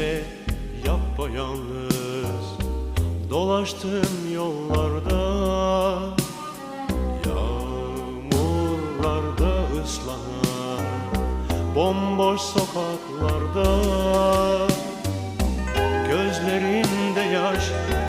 gece yapayalnız Dolaştım yollarda. Yağmurlarda ıslanan Bomboş sokaklarda. Gözlerinde yaş